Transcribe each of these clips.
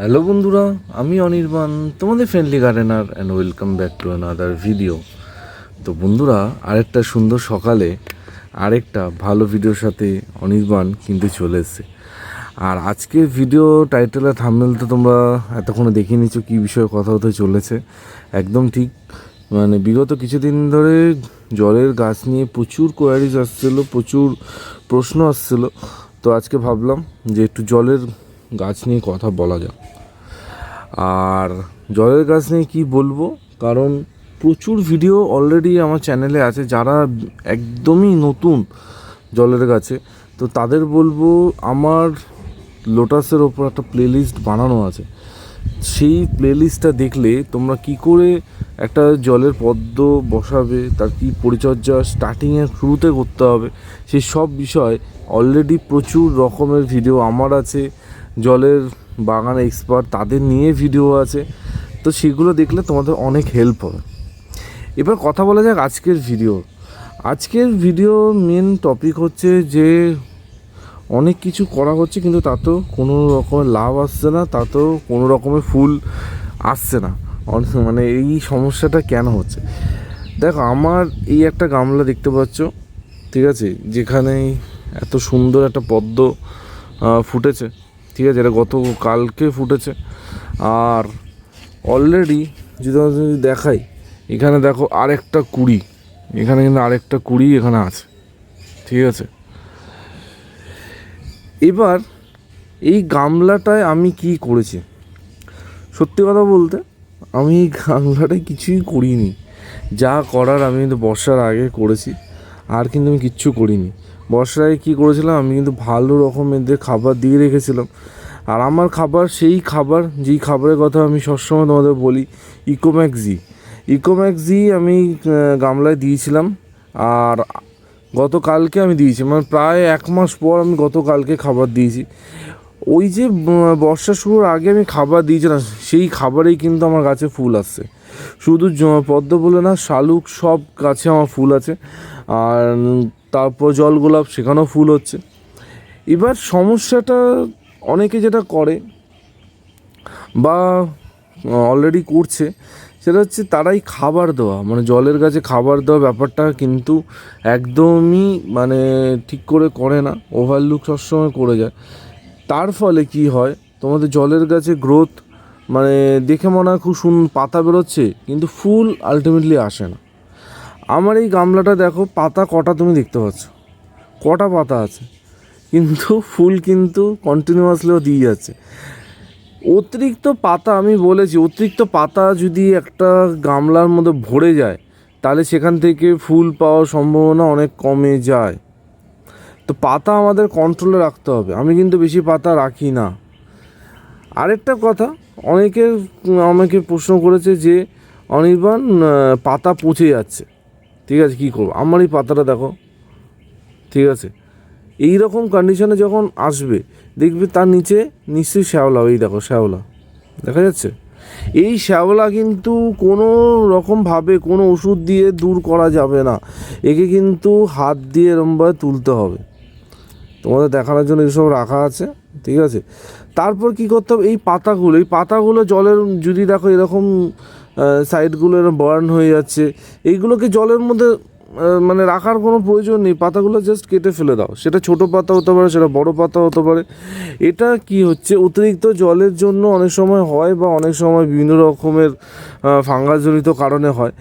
Hello বন্ধুরা, আমি অনির্বাণ, তোমাদের friendly gardener and welcome back to another video তো বন্ধুরা, আরেকটা সুন্দর সকালে আরেকটা ভালো ভিডিওর সাথে অনির্বাণ কিন্তু চলে এসছে। আর আজকের ভিডিও টাইটেল আর তো তোমরা এতক্ষণে দেখে নিচ্ছ কী বিষয়ে কথা হতে চলেছে। একদম ঠিক মানে বিগত কিছুদিন ধরে জলের গাছ নিয়ে প্রচুর কোয়ারিজ আসছিল, প্রচুর প্রশ্ন আসছিল। তো আজকে ভাবলাম যে একটু জলের গাছ নিয়ে কথা বলা যাক। আর জলের গাছ নিয়ে কী বলব? কারণ প্রচুর ভিডিও অলরেডি আমার চ্যানেলে আছে, যারা একদমই নতুন জলের গাছে। তো তাদের বলব, আমার লোটাসের ওপর একটা প্লেলিস্ট বানানো আছে। সেই প্লেলিস্টটা দেখলে তোমরা কি করে একটা জলের পদ্ম বসাবে, তার কি পরিচর্যা স্টার্টিংয়ের শুরুতে করতে হবে, সেই সব বিষয় অলরেডি প্রচুর রকমের ভিডিও আমার আছে। জলের বাগান এক্সপার্ট তাদের নিয়ে ভিডিও আছে। তো সেগুলো দেখলে তোমাদের অনেক হেল্প হবে। এবার কথা বলা যাক আজকের ভিডিও আজকের ভিডিও মেন টপিক হচ্ছে যে অনেক কিছু করা হচ্ছে কিন্তু তাতেও কোনো রকমের লাভ আসছে না তাতেও কোনো রকমের ফুল আসছে না। মানে এই সমস্যাটা কেন হচ্ছে? দেখো, আমার এই একটা গামলা দেখতে পাচ্ছ, ঠিক আছে? যেখানে এত সুন্দর একটা পদ্ম ফুটেছে। ঠিক আছে, এটা গত, কালকে ফুটেছে। আর অলরেডি যদি যদি দেখাই, এখানে দেখো আরেকটা কুড়ি। এখানে কিন্তু আরেকটা কুড়ি এখানে আছে। ঠিক আছে? এবার এই গামলাটায় আমি কি করেছি? সত্যি কথা বলতে, আমি এই গামলাটায় কিছুই করিনি। যা করার আমি কিন্তু বর্ষার আগে করেছি, আর কিন্তু আমি কিচ্ছু করিনি। বর্ষার আগে কী করেছিলাম? আমি কিন্তু ভালো রকমের খাবার দিয়ে রেখেছিলাম। আর আমার খাবার, সেই খাবার, যেই খাবারের কথা আমি সবসময় তোমাদের বলি ইকোম্যাক্সি ইকোম্যাক্সি আমি গামলায় দিয়েছিলাম। আর গতকালকে আমি দিয়েছি। মানে প্রায় এক মাস পর আমি গতকালকে খাবার দিয়েছি। ওই যে বর্ষা শুরুর আগে আমি খাবার দিয়েছিলাম, সেই খাবারেই কিন্তু আমার গাছে ফুল আসছে। শুধু পদ্ম বলে না, শালুক সব গাছে আমার ফুল আছে। আর তারপর জল গোলাপ সেখানেও ফুল হচ্ছে। এবার সমস্যাটা অনেকে যেটা করে বা অলরেডি করছে, সেটা হচ্ছে তারাই খাবার দেওয়া। মানে জলের গাছে খাবার দেওয়া ব্যাপারটা কিন্তু একদমই মানে ঠিক করে করে না ওভারলুক সবসময় করে যায়। তার ফলে কি হয়, তোমাদের জলের গাছে গ্রোথ মানে দেখে মনে হয় খুব সুন, পাতা বেরোচ্ছে, কিন্তু ফুল আলটিমেটলি আসে না। আমার এই গামলাটা দেখো, পাতা কটা তুমি দেখতে পাচ্ছ। কটা পাতা আছে। কিন্তু ফুল কিন্তু কন্টিনিউয়াসলিও দিয়ে যাচ্ছে। অতিরিক্ত পাতা আমি বলেছি, অতিরিক্ত পাতা যদি একটা গামলার মধ্যে ভরে যায়, তাহলে সেখান থেকে ফুল পাওয়ার সম্ভাবনা অনেক কমে যায়। তো পাতা আমাদের কন্ট্রোলে রাখতে হবে। আমি কিন্তু বেশি পাতা রাখি না। আরেকটা কথা অনেকে আমাকে প্রশ্ন করেছে যে, অনির্বাণ পাতা পচে যাচ্ছে। ঠিক আছে, কী করব? আমার এই পাতাটা দেখো। ঠিক আছে? এই রকম কন্ডিশনে যখন আসবে, দেখবে তার নিচে নিশ্চয়ই শ্যাওলা, এই দেখো শ্যাওলা। দেখা যাচ্ছে? এই শ্যাওলা কিন্তু কোনো রকমভাবে কোনো ওষুধ দিয়ে দূর করা যাবে না। একে কিন্তু হাত দিয়ে এরমভাবে তুলতে হবে। তোমাদের দেখানোর জন্য এসব রাখা আছে, ঠিক আছে? তারপর কি করতে হবে? এই পাতাগুলো এই পাতাগুলো জলের, যদি দেখো এরকম সাইডগুলো এরকম বার্ন হয়ে যাচ্ছে। এইগুলোকে জলের মধ্যে মানে রাখার কোনো প্রয়োজন নেই। পাতাগুলো জাস্ট কেটে ফেলে দাও। সেটা ছোট পাতা হতে পারে, সেটা বড় পাতা হতে পারে। এটা কি হচ্ছে? অতিরিক্ত জলের জন্য অনেক সময় হয় বা অনেক সময় বিভিন্ন রকমের ফাঙ্গাসজনিত কারণে হয়।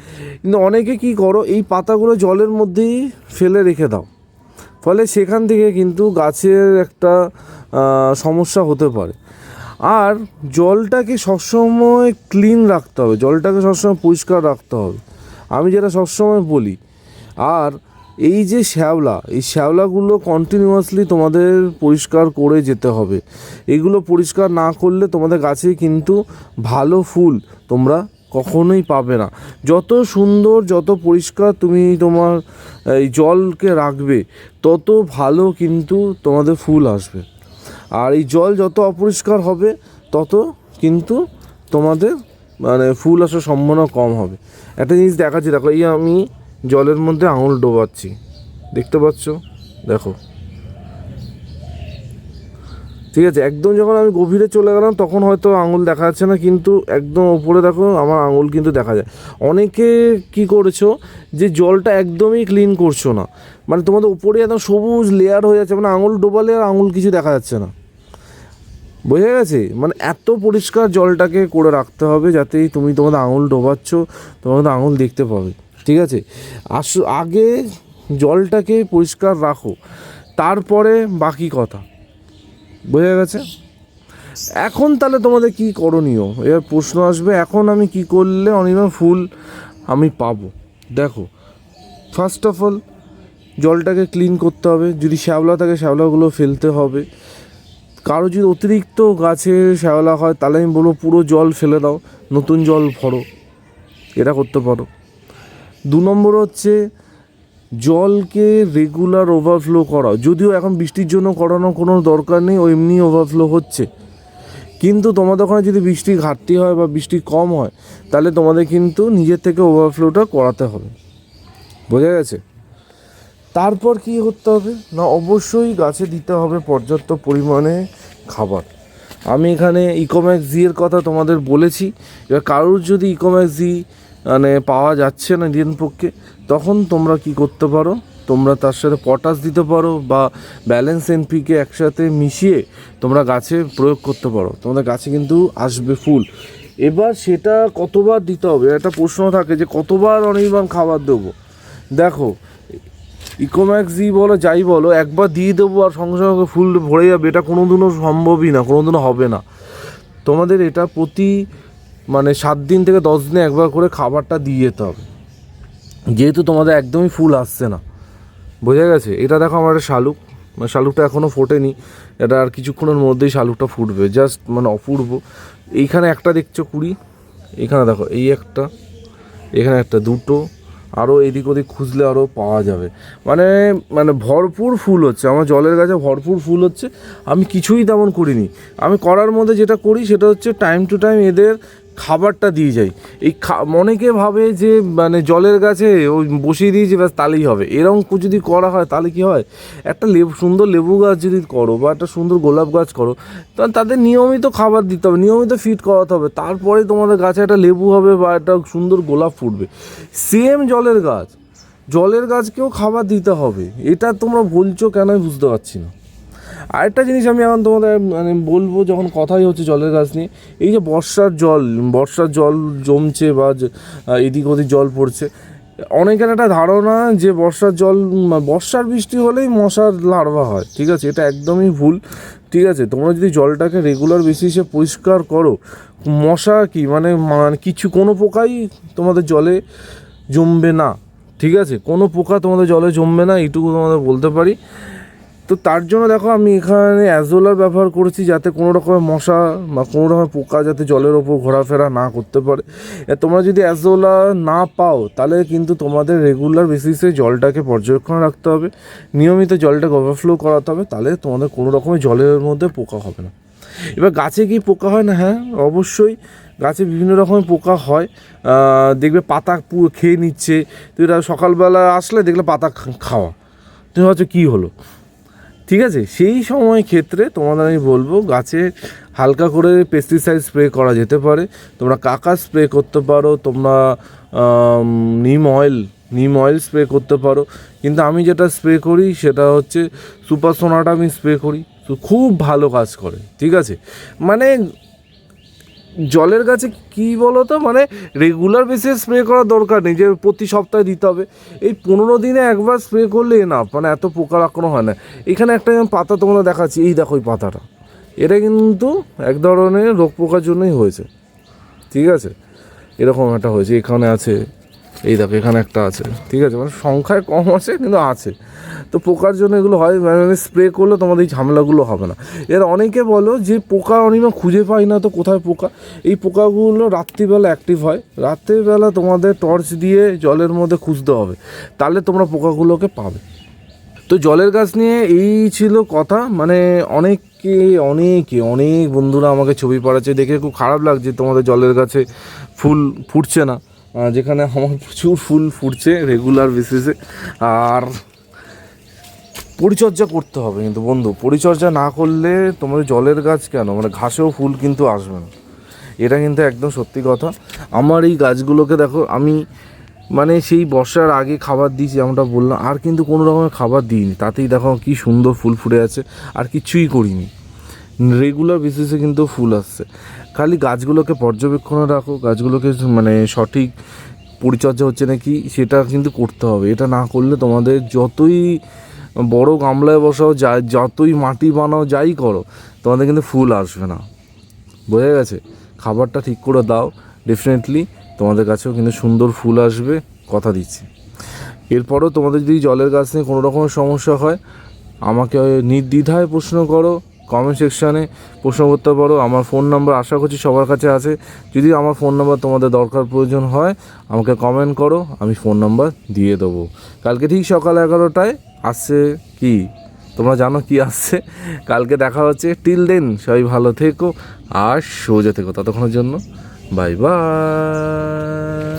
কিন্তু অনেকে কি করো, এই পাতাগুলো জলের মধ্যেই ফেলে রেখে দাও। ফলে সেখান থেকে কিন্তু গাছের একটা সমস্যা হতে পারে। আর জলটাকে সবসময় ক্লিন রাখতে হবে, জলটাকে সবসময় পরিষ্কার রাখতে হবে। আমি যেটা সবসময় বলি, আর এই যে শ্যাওলা, এই শ্যাওলাগুলো কন্টিনিউয়াসলি তোমাদের পরিষ্কার করে যেতে হবে। এগুলো পরিষ্কার না করলে তোমাদের গাছে কিন্তু ভালো ফুল তোমরা কখনোই পাবে না। যত সুন্দর, যত পরিষ্কার তুমি তোমার এই জলকে রাখবে, তত ভালো কিন্তু তোমাদের ফুল আসবে। আর এই জল যত অপরিষ্কার হবে, তত কিন্তু তোমাদের মানে ফুল আসার সম্ভাবনা কম হবে। একটা জিনিস দেখাচ্ছি, দেখো, এই আমি জলের মধ্যে আঙুল ডোবাচ্ছি। দেখতে পাচ্ছ? দেখো। ঠিক আছে, একদম যখন আমি গভীরে চলে গেলাম, তখন হয়তো আঙুল দেখা যাচ্ছে না, কিন্তু একদম ওপরে দেখো, আমার আঙুল কিন্তু দেখা যায়। অনেকে কি করেছ, যে জলটা একদমই ক্লিন করছ না। মানে তোমাদের উপরে একদম সবুজ লেয়ার হয়ে যাচ্ছে মানে আঙুল ডোবালে আর আঙুল কিছু দেখা যাচ্ছে না। বোঝা গেছে? মানে এত পরিষ্কার জলটাকে করে রাখতে হবে যাতে তুমি তোমাদের আঙুল ডোবাচ্ছ, তোমাদের আঙুল দেখতে পাবে, ঠিক আছে? আস, আগে জলটাকে পরিষ্কার রাখো, তারপরে বাকি কথা, বোঝা গেছে? এখন তাহলে তোমাদের কি করণীয়? এবার প্রশ্ন আসবে, এখন আমি কি করলে অনিমা ফুল আমি পাবো? দেখো ফার্স্ট অফ অল জলটাকে ক্লিন করতে হবে। যদি শ্যাওলা থাকে, শ্যাওলাগুলো ফেলতে হবে। কারও যদি অতিরিক্ত গাছে শ্যাওলা হয়, তাহলে আমি বলব পুরো জল ফেলে দাও, নতুন জল ভরো, এটা করতে পারো। দু নম্বর হচ্ছে, জলকে রেগুলার ওভারফ্লো করা যদিও এখন বৃষ্টির জন্য করানোর কোনো দরকার নেই ও এমনি ওভারফ্লো হচ্ছে। কিন্তু তোমাদের ওখানে যদি বৃষ্টি ঘাটতি হয় বা বৃষ্টি কম হয়, তাহলে তোমাদের কিন্তু নিজের থেকে ওভারফ্লোটা করাতে হবে। বোঝা গেছে? তারপর কি করতে হবে? না, অবশ্যই গাছে দিতে হবে পর্যাপ্ত পরিমাণে খাবার। আমি এখানে ইকোম্যাক্স জি এর কথা তোমাদের বলেছি। এবার কারোর যদি ইকোম্যাক্স জি মানে পাওয়া যাচ্ছে না দিন পক্ষে, তখন তোমরা কি করতে পারো? তোমরা তার সাথে পটাশ দিতে পারো বা ব্যালেন্স এনপিকে একসাথে মিশিয়ে তোমরা গাছে প্রয়োগ করতে পারো। তোমাদের গাছে কিন্তু আসবে ফুল। এবার সেটা কতবার দিতে হবে? একটা প্রশ্ন থাকে যে, কতবার অনির্বাণ খাবার দেবো? দেখো ইকোম্যাক্স জি বলো, যাই বলো, একবার দিয়ে দেবো আর সঙ্গে সঙ্গে ফুল ভরে যাবে, এটা কোনো দিনও সম্ভবই না কোনো দিনও হবে না। তোমাদের এটা প্রতি মানে সাত দিন থেকে দশ দিনে একবার করে খাবারটা দিয়ে যেতে হবে। যেহেতু তোমাদের একদমই ফুল আসছে না, বোঝা গেছে? এটা দেখো আমার একটা শালুক মানে শালুকটা এখনও ফোটেনি, এটা আর কিছুক্ষণের মধ্যেই শালুকটা ফুটবে জাস্ট মানে অপূর্ব। এইখানে একটা দেখছ কুড়ি, এখানে দেখো এই একটা, এখানে একটা দুটো আরও এদিক ওদিক খুঁজলে আরও পাওয়া যাবে। মানে মানে ভরপুর ফুল হচ্ছে, আমার জলের গাছে ভরপুর ফুল হচ্ছে, আমি কিছুই তেমন করিনি। আমি করার মধ্যে যেটা করি সেটা হচ্ছে টাইম টু টাইম এদের খাবারটা দিয়ে যাই এই অনেকে ভাবে যে মানে জলের গাছে ওই বসিয়ে দিয়েছি, ব্যাস তাহলেই হবে। এরকম যদি করা হয়, তাহলে কি হয়? একটা লেবু, সুন্দর লেবু গাছ যদি করো বা একটা সুন্দর গোলাপ গাছ করো, তাহলে তাদের নিয়মিত খাবার দিতে হবে, নিয়মিত ফিট করাতে হবে। তারপরে তোমাদের গাছে একটা লেবু হবে বা একটা সুন্দর গোলাপ ফুটবে। সেম জলের গাছ, জলের গাছকেও খাবার দিতে হবে। এটা তোমরা বলছো কেন বুঝতে পারছি না। আরেকটা জিনিস আমি এখন তোমাদের মানে বলব যখন কথাই হচ্ছে জলের গাছ নিয়ে, এই যে বর্ষার জল বর্ষার জল জমছে বা এদিক ওদিক জল পড়ছে, অনেকের একটা ধারণা যে বর্ষার জল বর্ষার বৃষ্টি হলেই মশার লার্ভা হয়, ঠিক আছে? এটা একদমই ভুল, ঠিক আছে? তোমরা যদি জলটাকে রেগুলার বেসিসে পরিষ্কার করো, মশা কি মানে কিছু কোনো পোকাই তোমাদের জলে জমবে না, ঠিক আছে? কোনো পোকা তোমাদের জলে জমবে না, এইটুকু তোমাদের বলতে পারি। তো তার জন্য দেখো আমি এখানে অ্যাজোলার ব্যবহার করেছি যাতে কোনো রকমের মশা বা কোনো রকমের পোকা যাতে জলের ওপর ঘোরাফেরা না করতে পারে। তোমরা যদি অ্যাজোলা না পাও, তাহলে কিন্তু তোমাদের রেগুলার বেসিসে জলটাকে পর্যবেক্ষণ রাখতে হবে। নিয়মিত জলটাকে ওভারফ্লো করাতে হবে, তাহলে তোমাদের কোনো রকমের জলের মধ্যে পোকা হবে না। এবার গাছে কি পোকা হয় না? হ্যাঁ অবশ্যই। গাছে বিভিন্ন রকমের পোকা হয়। দেখবে পাতা খেয়ে নিচ্ছে। তো এটা সকালবেলা আসলে দেখলে পাতা খাওয়া। তুমি ভাবছ কী হলো? ঠিক আছে? সেই সময় ক্ষেত্রে তোমাদের আমি বলব, গাছে হালকা করে পেস্টিসাইড স্প্রে করা যেতে পারে। তোমরা কাকা স্প্রে করতে পারো, তোমরা নিম অয়েল নিম অয়েল স্প্রে করতে পারো। কিন্তু আমি যেটা স্প্রে করি সেটা হচ্ছে সুপার সোনাটা আমি স্প্রে করি। তো খুব ভালো কাজ করে, ঠিক আছে? মানে জলের গাছে কি বলো তো মানে রেগুলার বেসে স্প্রে করার দরকার নেই, যে প্রতি সপ্তাহে দিতে হবে। এই পনেরো দিনে একবার স্প্রে করলে না মানে এত পোকার আক্রমণ হয় না। এখানে একটা পাতা তোমরা দেখাচ্ছি, এই দেখো এই পাতাটা। এটা কিন্তু এক ধরনের রোগ পোকার জন্যই হয়েছে। ঠিক আছে? এরকম একটা হয়েছে, এখানে আছে। এই দেখো, এখানে একটা আছে, ঠিক আছে? মানে সংখ্যায় কম আছে, কিন্তু আছে। তো পোকার জন্য এগুলো হয় মানে স্প্রে করলে তোমাদের এই ঝামেলাগুলো হবে না। এর অনেকে বলো যে, পোকা অনিমা খুঁজে পাই না তো কোথায় পোকা? এই পোকাগুলো রাত্রিবেলা অ্যাক্টিভ হয়। রাত্রিবেলা তোমাদের টর্চ দিয়ে জলের মধ্যে খুঁজতে হবে। তাহলে তোমরা পোকাগুলোকে পাবে। তো জলের গাছ নিয়ে এই ছিল কথা। মানে অনেকে অনেকে, অনেক বন্ধুরা আমাকে ছবি পাঠাচ্ছে। দেখে খুব খারাপ লাগছে তোমাদের জলের গাছে ফুল ফুটছে না। যেখানে আমার প্রচুর ফুল ফুটছে রেগুলার বেসিসে আর পরিচর্যা করতে হবে কিন্তু বন্ধু, পরিচর্যা না করলে তোমাদের জলের গাছ কেন? মানে ঘাসেও ফুল কিন্তু আসবে না। এটা কিন্তু একদম সত্যি কথা। আমার এই গাছগুলোকে দেখো, আমি মানে সেই বর্ষার আগে খাবার দিয়েছি, যেমনটা বললাম। আর কিন্তু কোনো রকমের খাবার দিইনি। তাতেই দেখো কি সুন্দর ফুল ফুটে আছে। আর কিছুই করিনি। রেগুলার বেসিসে কিন্তু ফুল আসছে। খালি গাছগুলোকে পর্যবেক্ষণে রাখো, গাছগুলোকে মানে সঠিক পরিচর্যা হচ্ছে নাকি, সেটা কিন্তু করতে হবে। এটা না করলে তোমাদের যতই বড় গামলায় বসাও, যা, যতই মাটি বানাও, যাই করো, তোমাদের কিন্তু ফুল আসবে না। বোঝা গেছে? খাবারটা ঠিক করে দাও ডেফিনেটলি তোমাদের কাছেও কিন্তু সুন্দর ফুল আসবে, কথা দিচ্ছি। এরপরও তোমাদের যদি জলের গাছ নিয়ে কোনো রকমের সমস্যা হয়, আমাকে নির্দ্বিধায় প্রশ্ন করো কমেন্ট সেকশানে প্রশ্ন করতে পারো। আমার ফোন নাম্বার আশা করছি সবার কাছে আছে। যদি আমার ফোন নাম্বার তোমাদের দরকার প্রয়োজন হয়, আমাকে কমেন্ট করো, আমি ফোন নাম্বার দিয়ে দেবো। কালকে ঠিক সকাল এগারোটায় আসছে কি? তোমরা জানো কি আসছে? কালকে দেখা হচ্ছে। টিল দেন সবাই ভালো থেকো আর সোজা থেকো। ততক্ষণের জন্য বাই বাই